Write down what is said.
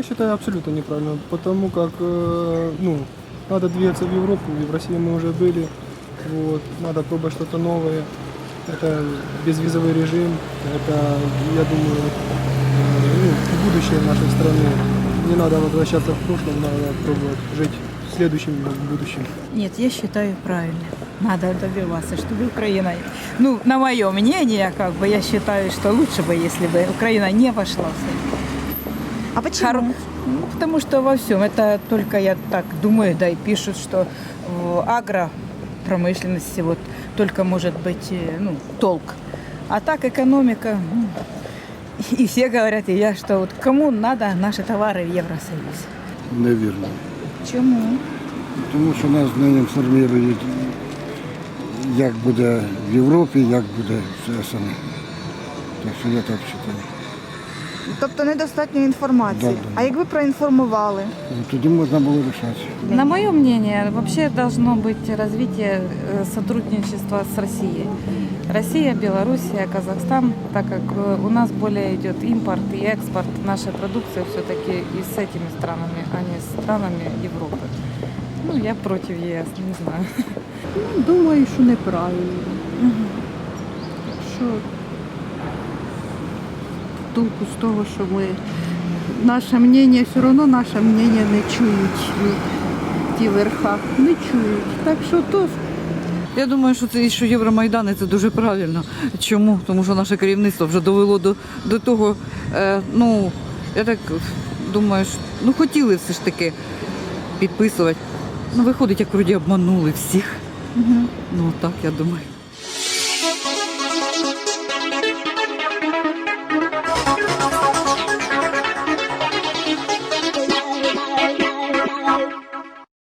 Я считаю абсолютно неправильно, потому как э, ну, надо двигаться в Европу, и в России мы уже были, вот, надо пробовать что-то новое. Это безвизовый режим, это, я думаю, э, ну, будущее нашей страны. Не надо возвращаться в прошлое, надо пробовать жить следующим будущим. Нет, я считаю правильно. Надо добиваться, чтобы Украина... Ну, на мое мнение, как бы, я считаю, что лучше бы, если бы Украина не вошла в Союз. А почему? Хоро- Ну, потому что во всем, это только я так думаю, да и пишут, что в агропромышленности вот только может быть э, ну, толк. А так экономика, ну, и все говорят, и я, что вот кому надо наши товары в Евросоюз. Невірно. Чому? Тому що нас нині інформують, як буде в Європі, як буде все саме. Так що я так вважаю. Тобто недостатньо інформації. Да, да. А якби проінформували? Ну, Тоді можна було рішати. На мое мнение, вообще должно быть развитие э, сотрудничества с Россией. Россия, Белоруссия, Казахстан, так как э, у нас более идет импорт и экспорт нашей продукции все-таки и с этими странами, а не с странами Европы. Ну, я против ЕС, не знаю. Думаю, що неправильно. Що толку з того, що ми наше мнення, все одно наше мнення не чують ті верха. Не чують. Так що то Я думаю, що це що Євромайдан і це дуже правильно. Чому? Тому що наше керівництво вже довело до, до того. Е, ну, я так думаю, що, ну хотіли все ж таки підписувати. Ну, виходить, як вроді обманули всіх. Ну так, я думаю.